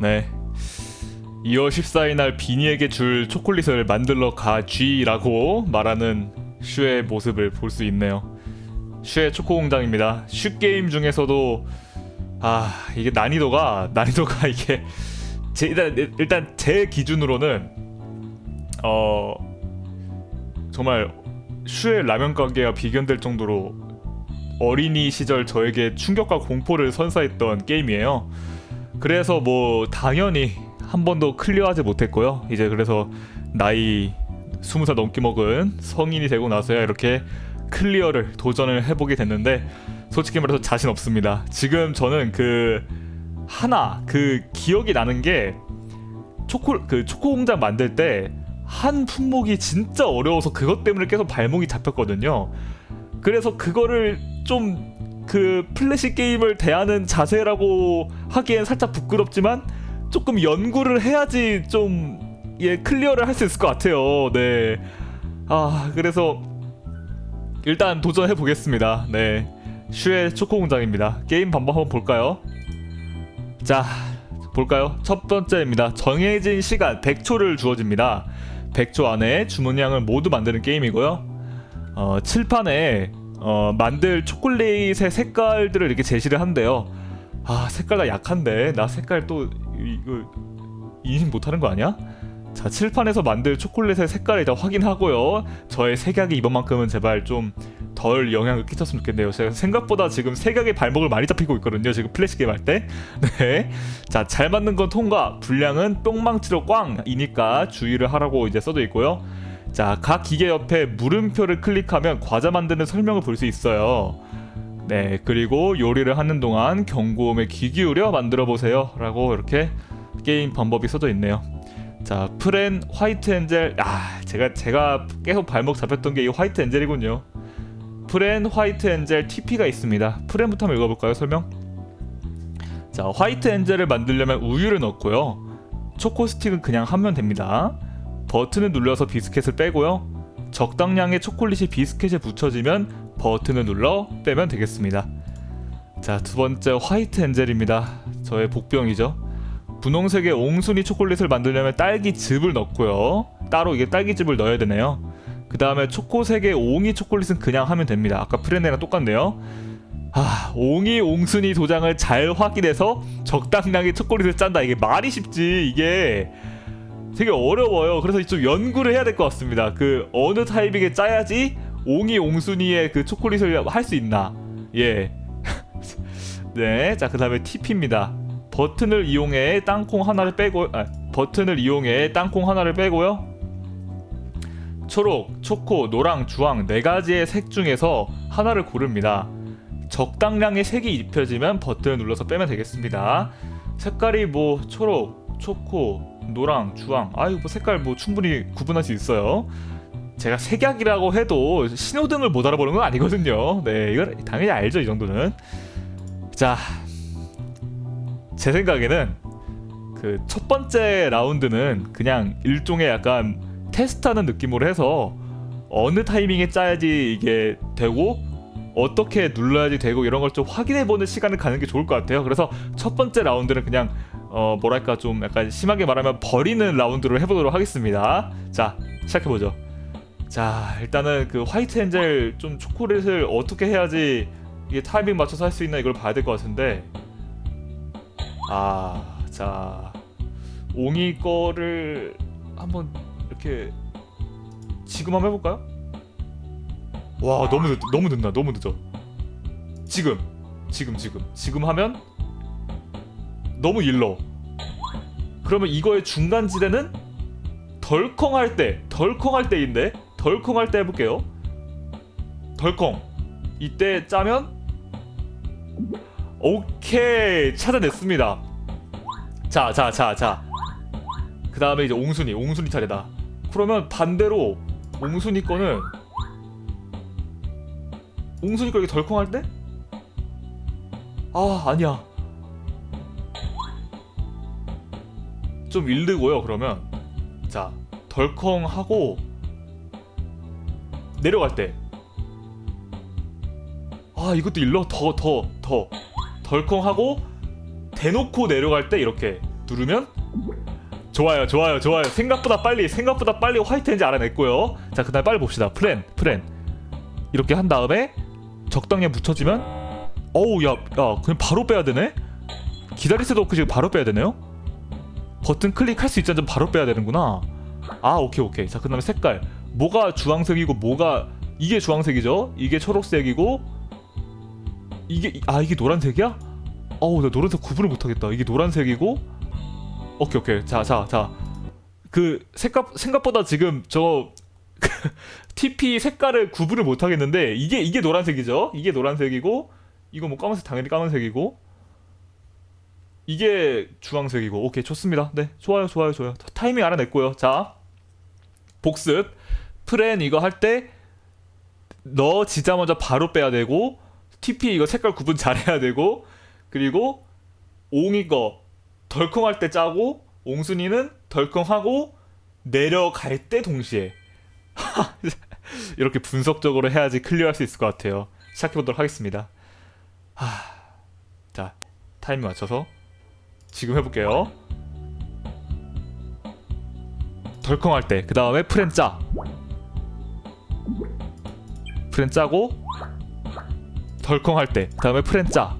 네. 2월 14일 날 비니에게 줄 초콜릿을 만들러 가 G라고 말하는 슈의 모습을 볼 수 있네요. 슈의 초코 공장입니다. 슈 게임 중에서도 아 이게 난이도가 난이도가 이게 제, 일단 일단 제 기준으로는 어 정말 슈의 라면 가게와 비견될 정도로 어린이 시절 저에게 충격과 공포를 선사했던 게임이에요. 그래서 뭐 당연히 한 번도 클리어하지 못했고요. 이제 그래서 나이 20살 넘게 먹은 성인이 되고 나서야 이렇게 클리어를 도전을 해보게 됐는데 솔직히 말해서 자신 없습니다. 지금 저는 그 하나 그 기억이 나는 게 초코 그 초코 공장 만들 때 한 품목이 진짜 어려워서 그것 때문에 계속 발목이 잡혔거든요. 그래서 그거를 좀 그 플래시 게임을 대하는 자세라고 하기엔 살짝 부끄럽지만 조금 연구를 해야지 좀 예 클리어를 할 수 있을 것 같아요. 네. 아 그래서 일단 도전해 보겠습니다. 네. 슈의 초코 공장입니다. 게임 방법 한번 볼까요? 자 볼까요? 첫 번째입니다. 정해진 시간 100초를 주어집니다. 100초 안에 주문량을 모두 만드는 게임이고요. 어, 칠판에 어, 만들 초콜릿의 색깔들을 이렇게 제시를 한대요. 아 색깔 나 약한데 나 색깔 또 이- 이거 인식 못하는 거 아니야? 자 칠판에서 만들 초콜릿의 색깔을 일단 확인하고요. 저의 색약이 이번만큼은 제발 좀 덜 영향을 끼쳤으면 좋겠네요. 제가 생각보다 지금 색약의 발목을 많이 잡히고 있거든요. 지금 플래시 게임 할 때. 네. 자 잘 맞는 건 통과. 분량은 뿅망치로 꽝이니까 주의를 하라고 이제 써져 있고요. 자 각 기계 옆에 물음표를 클릭하면 과자 만드는 설명을 볼 수 있어요. 네, 그리고 요리를 하는 동안 경고음에 귀 기울여 만들어 보세요. 라고 이렇게 게임 방법이 써져 있네요. 자, 프렌 화이트 엔젤. 아, 제가 제가 계속 발목 잡혔던 게 이 화이트 엔젤이군요. 프렌 화이트 엔젤 TP가 있습니다. 프렌부터 한번 읽어볼까요? 설명. 자, 화이트 엔젤을 만들려면 우유를 넣고요. 초코 스틱은 그냥 하면 됩니다. 버튼을 눌러서 비스켓을 빼고요. 적당량의 초콜릿이 비스켓에 붙여지면 버튼을 눌러 빼면 되겠습니다. 자, 두 번째 화이트 엔젤입니다. 저의 복병이죠. 분홍색의 옹순이 초콜릿을 만들려면 딸기즙을 넣고요. 따로 이게 딸기즙을 넣어야 되네요. 그 다음에 초코색의 옹이 초콜릿은 그냥 하면 됩니다. 아까 프렌네랑 똑같네요. 아, 옹이 옹순이 도장을 잘 확인해서 적당량의 초콜릿을 짠다. 이게 말이 쉽지. 이게 되게 어려워요. 그래서 좀 연구를 해야 될 것 같습니다. 그 어느 타입이게 짜야지 옹이 옹순이의 그 초콜릿을 할 수 있나? 예. 네. 자, 그다음에 TP입니다. 버튼을 이용해 땅콩 하나를 빼고 아, 버튼을 이용해 땅콩 하나를 빼고요. 초록, 초코, 노랑, 주황 네 가지의 색 중에서 하나를 고릅니다. 적당량의 색이 입혀지면 버튼을 눌러서 빼면 되겠습니다. 색깔이 뭐 초록, 초코, 노랑, 주황. 아유 뭐 색깔 뭐 충분히 구분할 수 있어요. 제가 색약이라고 해도 신호등을 못 알아보는 건 아니거든요. 네, 이거 당연히 알죠 이 정도는. 자, 제 생각에는 그 첫 번째 라운드는 그냥 일종의 약간 테스트하는 느낌으로 해서 어느 타이밍에 짜야지 이게 되고 어떻게 눌러야지 되고 이런 걸 좀 확인해 보는 시간을 가는 게 좋을 것 같아요. 그래서 첫 번째 라운드는 그냥 어 뭐랄까 좀 약간 심하게 말하면 버리는 라운드로 해보도록 하겠습니다. 자 시작해보죠. 자 일단은 그 화이트 엔젤 좀 초콜릿을 어떻게 해야지 이게 타이밍 맞춰서 할 수 있나 이걸 봐야 될 것 같은데 아자 옹이 거를 한번 이렇게 지금 한번 해볼까요? 와 너무 늦, 너무 늦나 너무 늦어 지금 지금 지금 지금 하면 너무 일러. 그러면 이거의 중간 지대는 덜컹할 때 덜컹할 때인데 덜컹할 때 해볼게요. 덜컹. 이때 짜면 오케이. 찾아냈습니다. 자 자 자 자. 그 다음에 이제 옹순이 옹순이 차례다. 그러면 반대로 옹순이 거는 옹순이 거 이렇게 덜컹할 때? 아 아니야 좀 일르고요 그러면. 자 덜컹 하고 내려갈 때. 아 이것도 일러? 더 더 더. 덜컹 하고 대놓고 내려갈 때 이렇게 누르면? 좋아요 좋아요 좋아요. 생각보다 빨리 생각보다 빨리 화이트엔지 알아냈고요. 자 그다음 빨리 봅시다. 프렌 프렌. 이렇게 한 다음에 적당히 묻혀지면? 어우 야 야 그냥 바로 빼야 되네? 기다릴 새도 없고 지금 바로 빼야 되네요 버튼 클릭할 수 않으면 바로 빼야 되는구나. 아 오케이 오케이. 자 그 다음에 색깔. 뭐가 주황색이고 뭐가 이게 주황색이죠? 이게 초록색이고 이게 아 이게 노란색이야? 어우 나 노란색 구분을 못하겠다. 이게 노란색이고 오케이 오케이. 자 자 자. 그 생각 생각보다 지금 저 TP 색깔을 구분을 못 하겠는데 이게 이게 노란색이죠? 이게 노란색이고 이거 뭐 까만색 당연히 까만색이고 이게 주황색이고 오케이 좋습니다. 네 좋아요 좋아요 좋아요. 타이밍 알아냈고요. 자 복습. 프렌 이거 할때 넣어지자마자 바로 빼야 되고 TP 이거 색깔 구분 잘해야 되고 그리고 옹 이거 덜컹할 때 짜고 옹순이는 덜컹하고 내려갈 때 동시에. 이렇게 분석적으로 해야지 클리어할 수 있을 것 같아요. 시작해 보도록 하겠습니다. 하... 자 타이밍 맞춰서 지금 해볼게요. 덜컹할 때. 그 다음에 프렌 짜. 프렌 짜고 덜컹할 때. 그 다음에 프렌 짜.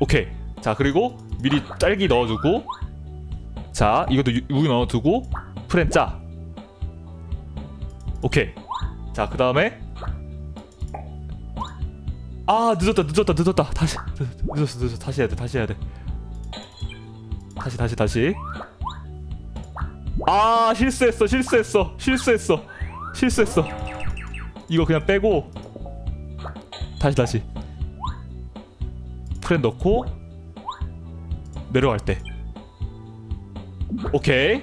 오케이. 자 그리고 미리 딸기 넣어주고. 자 이것도 유- 우유 넣어두고 프렌 짜. 오케이. 자 그 다음에 아 늦었다 늦었다 늦었다. 다시 늦- 늦었어 늦었어. 다시 해야 돼 다시 해야 돼. 다시 다시 다시. 아 실수했어 실수했어 실수했어 실수했어. 이거 그냥 빼고. 다시 다시. 프렌 넣고 내려갈 때. 오케이.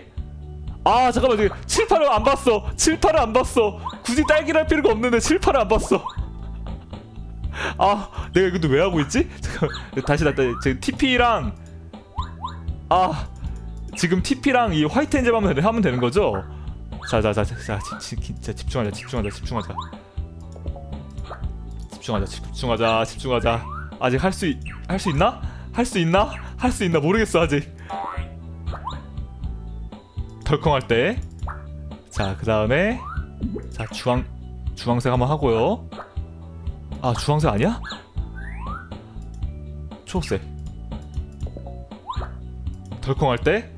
아 잠깐만 저기 칠판을 안 봤어. 칠판을 안 봤어. 굳이 딸기를 할 필요가 없는데 칠판을 안 봤어 아 내가 이것도 왜 하고 있지? 잠깐 다시 다시 지금 TP랑 아 지금 TP랑 이 화이트 엔젤 하면 하면 되는 거죠? 자자 자 자 진짜 집중하자 집중하자 집중하자. 집중하자 집중하자 집중하자. 아직 할 수 할 수 있나? 할 수 있나? 할 수 있나 모르겠어 아직. 덜컹할 때. 자, 그 다음에 자 주황 주황색 한번 하고요. 아 주황색 아니야? 초록색. 덜컹할 때.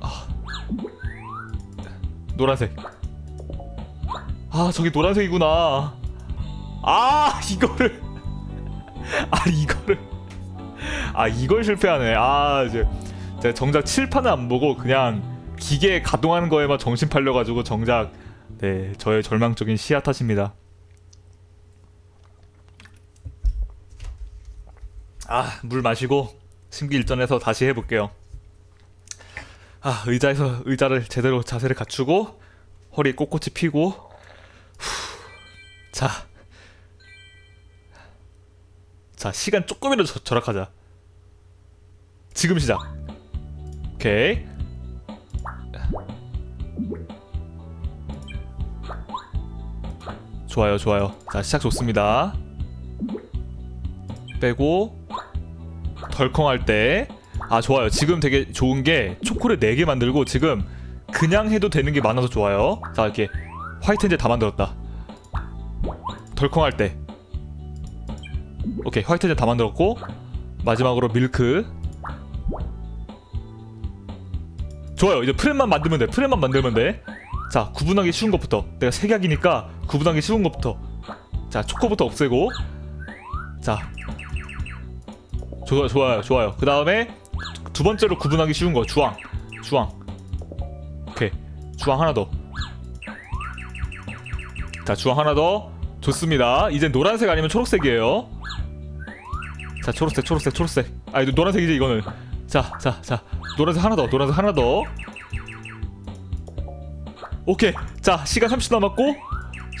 아 노란색. 아 저기 노란색이구나. 아 이거를 아 이거를 아 이걸 실패하네. 아 이제. 제가 정작 칠판을 안 보고 그냥 기계 가동하는 거에만 정신 팔려가지고 정작 네 저의 절망적인 시야 탓입니다. 아 물 마시고 심기일전해서 다시 해볼게요. 아 의자에서 의자를 제대로 자세를 갖추고 허리 꼿꼿이 펴고 후, 자. 자 시간 조금이라도 저- 절약하자. 지금 시작. 오케이. 좋아요, 좋아요. 자, 시작 좋습니다. 빼고 덜컹할 때. 아, 좋아요. 지금 되게 좋은 게 초콜릿 4개 만들고 지금 그냥 해도 되는 게 많아서 좋아요. 자, 이렇게 화이트 엔젤 다 만들었다. 덜컹할 때. 오케이, 화이트 엔젤 다 만들었고 마지막으로 밀크 좋아요. 이제 프렘만 만들면 돼. 프렘만 만들면 돼. 자, 구분하기 쉬운 것부터. 내가 색약이니까 구분하기 쉬운 것부터. 자, 초코부터 없애고. 자, 좋아요, 좋아요, 좋아요. 그 다음에 두 번째로 구분하기 쉬운 거 주황, 주황. 오케이, 주황 하나 더. 자, 주황 하나 더. 좋습니다. 이제 노란색 아니면 초록색이에요. 자, 초록색, 초록색, 초록색. 아, 이거 노란색이지 이거는. 자, 자, 자. 노란색 하나 더, 노란색 하나 더. 오케이. 자, 시간 30초 남았고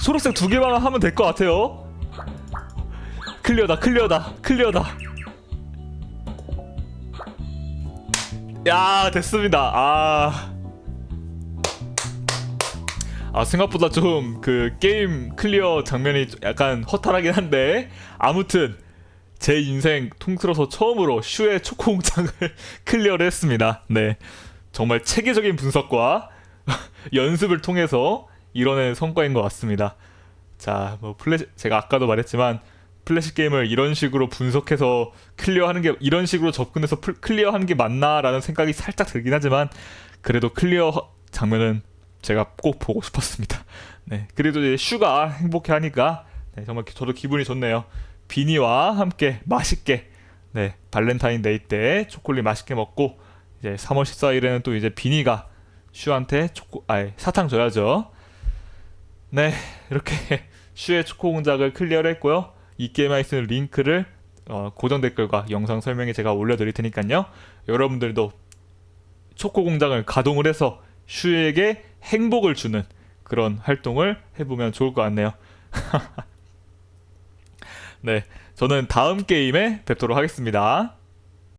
초록색 두 개만 하면 될 것 같아요. 클리어다, 클리어다, 클리어다. 야, 됐습니다. 아. 아 생각보다 좀 그 게임 클리어 장면이 좀 약간 허탈하긴 한데 아무튼 제 인생 통틀어서 처음으로 슈의 초코 공장을 클리어를 했습니다. 네. 정말 체계적인 분석과 연습을 통해서 이뤄낸 성과인 것 같습니다. 자, 뭐 플래시 제가 아까도 말했지만 플래시 게임을 이런 식으로 분석해서 클리어하는 게 이런 식으로 접근해서 플- 클리어하는 게 맞나라는 생각이 살짝 들긴 하지만 그래도 클리어 장면은 제가 꼭 보고 싶었습니다. 네, 그래도 이제 슈가 행복해 하니까 네, 정말 저도 기분이 좋네요. 비니와 함께 맛있게 네 발렌타인데이 때 초콜릿 맛있게 먹고 이제 3월 14일에는 또 이제 비니가 슈한테 초코 아 사탕 줘야죠. 네 이렇게 슈의 초코 공작을 클리어를 했고요. 이 게임에 있는 링크를 어, 고정 댓글과 영상 설명에 제가 올려드릴 테니까요. 여러분들도 초코 공장을 가동을 해서 슈에게 행복을 주는 그런 활동을 해보면 좋을 것 같네요. 네, 저는 다음 게임에 뵙도록 하겠습니다.